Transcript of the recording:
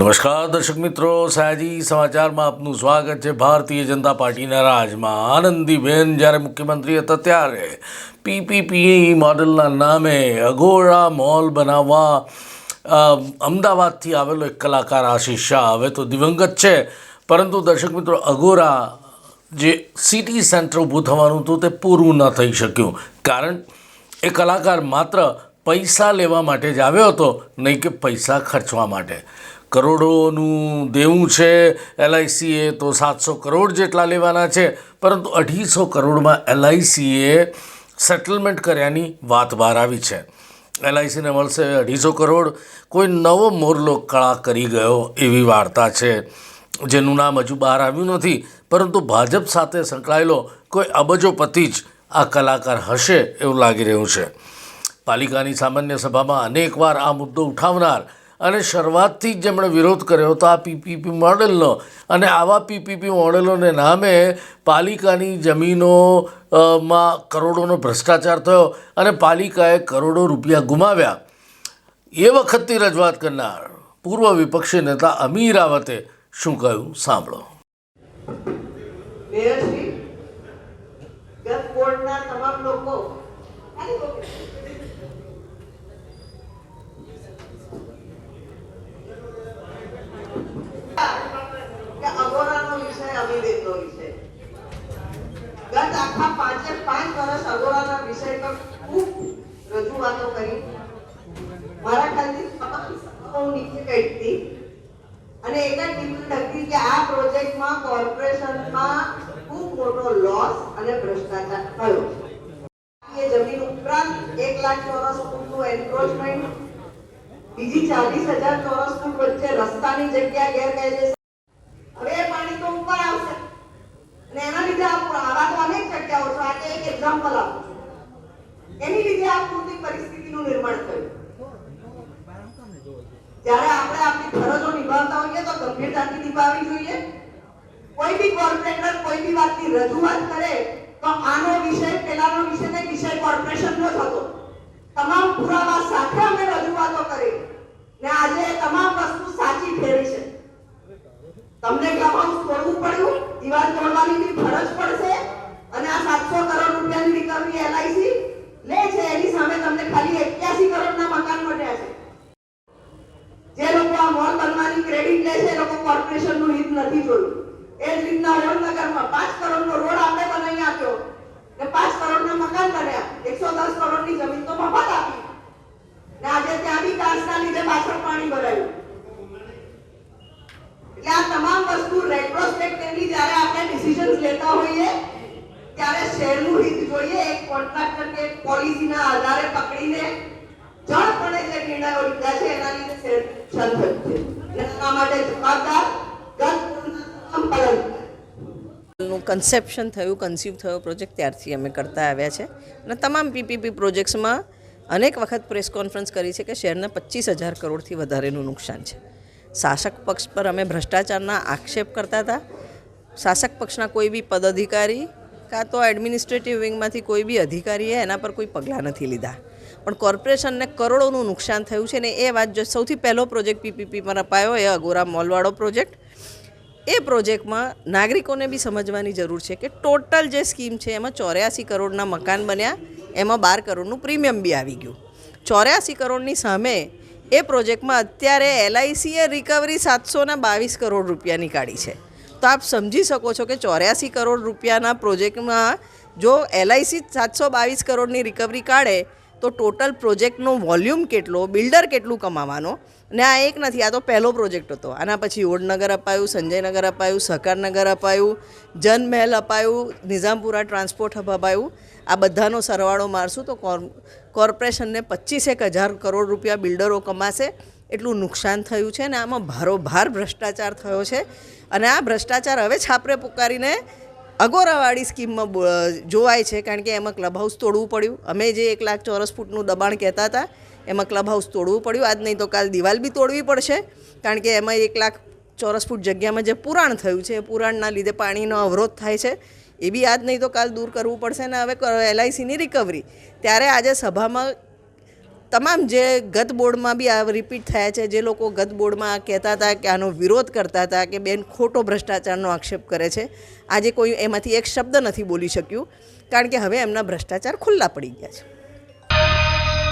નમસ્કાર દર્શક મિત્રો, સયાજી સમાચારમાં આપનું સ્વાગત છે. ભારતીય જનતા પાર્ટીના રાજમાં આનંદીબેન જ્યારે મુખ્યમંત્રી હતા ત્યારે પીપીપી મોડલના નામે અઘોરા મોલ બનાવવા અમદાવાદથી આવેલો એક કલાકાર આશીષ શાહ હવે તો દિવંગત છે. પરંતુ દર્શક મિત્રો અઘોરા જે સિટી સેન્ટર ઊભું થવાનું હતું તે પૂરું ન થઈ શક્યું. કારણ એ કલાકાર માત્ર પૈસા લેવા માટે જ આવ્યો હતો, નહીં કે પૈસા ખર્ચવા માટે. કરોડોનું દેવું છે એલઆઈસીએ તો સાતસો કરોડ જેટલા લેવાના છે, પરંતુ અઢીસો કરોડમાં એલઆઈસીએ સેટલમેન્ટ કર્યાની વાત બહાર આવી છે. એલઆઈસીને મળશે અઢીસો કરોડ. કોઈ નવો મોરલો કળા કરી ગયો એવી વાર્તા છે, જેનું નામ હજુ બહાર આવ્યું નથી, પરંતુ ભાજપ સાથે સંકળાયેલો કોઈ અબજોપતિ જ આ કલાકાર હશે એવું લાગી રહ્યું છે. પાલિકાની સામાન્ય સભામાં અનેકવાર આ મુદ્દો ઉઠાવનાર અને શરૂઆતથી જ જેમણે વિરોધ કર્યો હતો આ પીપીપી મોડેલનો. અને આવા પીપીપી મોડેલોને નામે પાલિકાની જમીનો માં કરોડોનો ભ્રષ્ટાચાર થયો અને પાલિકાએ કરોડો રૂપિયા ગુમાવ્યા. એ વખતથી રજૂઆત કરનાર પૂર્વ વિપક્ષી નેતા અમીર રાવતે શું કહ્યું? સાંભળો. કોર્ટના તમામ લોકો કે અગોરાનો વિષય અવિવેકનો વિષય ગત આખા પાંચે પાંચ વર્ષ અગોરાના વિષય પર ખૂબ રજૂઆતો કરી. મારા ખ્યાલથી તમામ નીચે બેઠતી અને એક જ ડિમાન્ડ હતી કે આ પ્રોજેક્ટમાં કોર્પોરેશનમાં ખૂબ મોટો લોસ અને ભ્રષ્ટાચાર થયો. જમીન ઉપરાંત એક લાખ ચોરસ ફૂટનું એન્ક્રોચમેન્ટ બીજી ચાલીસ હજાર ચોરસ ફૂટ વચ્ચે રસ્તાની જગ્યા ગેરકાયદેસર હવે એ પાણી તો ઉપર આવશે અને એના લીધે આ પૂર- આવા તો અનેક જગ્યાઓ છે આજે એક એક્ઝામ્પલ આપું છું એની લીધે આ પૂરતી પરિસ્થિતિનું નિર્માણ થયું જ્યારે આપણે આપણી ફરજો નિભાવતા હોઈએ તો ગંભીરતાથી નિભાવવી જોઈએ. કોઈ બી કોર્પોરેટર કોઈ બી વાતની રજૂઆત કરે તો આનો વિષય, પેલાનો વિષય ને વિષય કોર્પોરેશનનો નો થતો તમામ પુરાવા સાથે અમે રજૂઆતો કરી ને આજે તમામ વસ્તુ સાચી ફેરી છે. તમને ક્લબ હાઉસ તોડવું પડ્યું, દિવાલ તોડવાની ફરજ પડશે અને આ સાતસો કરોડ રૂપિયાની રિકવરી એલઆઈસી લે છે, એની સામે તમને ખાલી એક્યાસી કરોડના મકાન મળ્યા છે જે લોકો આ મોલ બનવાની ક્રેડિટ લે તમામ વસ્તુ રેટ્રોસ્પેક્ટિવલી લેતા હોઈએ, ત્યારે શહેરનું હિત જોઈએ, એક કોન્ટ્રાક્ટર કે પોલિસીના આધારે પકડીને જળપણે જે છે, એના લીધે શહેર કન્સેપ્શન થયું કન્સીવ થયો પ્રોજેક્ટ ત્યારથી અમે કરતા આવ્યા છે. અને તમામ પીપીપી પ્રોજેક્ટ્સમાં અનેક વખત પ્રેસ કોન્ફરન્સ કરી છે કે શહેરના પચીસ હજાર કરોડથી વધારેનું નુકસાન છે. શાસક પક્ષ પર અમે ભ્રષ્ટાચારના આક્ષેપ કરતા હતા. શાસક પક્ષના કોઈ બી પદાધિકારી કાં તો એડમિનિસ્ટ્રેટિવ વિંગમાંથી કોઈ બી અધિકારીએ એના પર કોઈ પગલાં નથી લીધા. પણ કોર્પોરેશનને કરોડોનું નુકસાન થયું છે ને એ વાત જો સૌથી પહેલો પ્રોજેક્ટ પીપીપી પર અપાયો, એ અગોરા મોલવાળો પ્રોજેક્ટ. એ પ્રોજેક્ટમાં નાગરિકોને બી સમજવાની જરૂર છે કે ટોટલ જે સ્કીમ છે એમાં ચોર્યાસી કરોડના મકાન બન્યા, એમાં બાર કરોડનું પ્રીમિયમ બી આવી ગયું. ચોર્યાસી કરોડની સામે એ પ્રોજેક્ટમાં અત્યારે એલઆઈસીએ રિકવરી સાતસોના બાવીસ કરોડ રૂપિયાની કાઢી છે. તો આપ સમજી શકો છો કે ચોર્યાસી કરોડ રૂપિયાના પ્રોજેક્ટમાં જો એલઆઈસી સાતસો બાવીસ કરોડની રિકવરી કાઢે તો ટોટલ પ્રોજેક્ટનો વોલ્યુમ કેટલો, બિલ્ડર કેટલું કમાવાનો? ને આ એક નથી, આ તો પહેલો પ્રોજેક્ટ હતો. આના પછી ઓડનગર અપાયું, સંજયનગર અપાયું, સહકારનગર અપાયું, જનમહેલ અપાયું, નિઝામપુરા ટ્રાન્સપોર્ટ હબ અપાયું. આ બધાનો સરવાળો મારશું તો કોર કોર્પોરેશનને પચીસેક હજાર કરોડ રૂપિયા બિલ્ડરો કમાશે. એટલું નુકસાન થયું છે ને આમાં ભારોભાર ભ્રષ્ટાચાર થયો છે. અને આ ભ્રષ્ટાચાર હવે છાપરે પુકારીને અગોરાવાળી સ્કીમમાં જોવાય છે, કારણ કે એમાં ક્લબ હાઉસ તોડવું પડ્યું. અમે જે એક લાખ ચોરસ ફૂટનું દબાણ કહેતા હતા, એમાં ક્લબ હાઉસ તોડવું પડ્યું. આજ નહીં તો કાલ દિવાલ બી તોડવી પડશે, કારણ કે એમાં એક લાખ ચોરસ ફૂટ જગ્યામાં જે પુરાણ થયું છે, એ પુરાણના લીધે પાણીનો અવરોધ થાય છે. એ બી આજ નહીં તો કાલ દૂર કરવું પડશે ને હવે એલઆઈસીની રિકવરી ત્યારે આજે સભામાં તમામ જે ગત બોર્ડમાં બી આ રિપીટ થયા છે, જે લોકો ગત બોર્ડમાં કહેતા હતા કે આનો વિરોધ કરતા હતા કે બેન ખોટો ભ્રષ્ટાચારનો આક્ષેપ કરે છે, આજે કોઈ એમાંથી એક શબ્દ નથી બોલી શક્યું, કારણ કે હવે એમના ભ્રષ્ટાચાર ખુલ્લા પડી ગયા છે.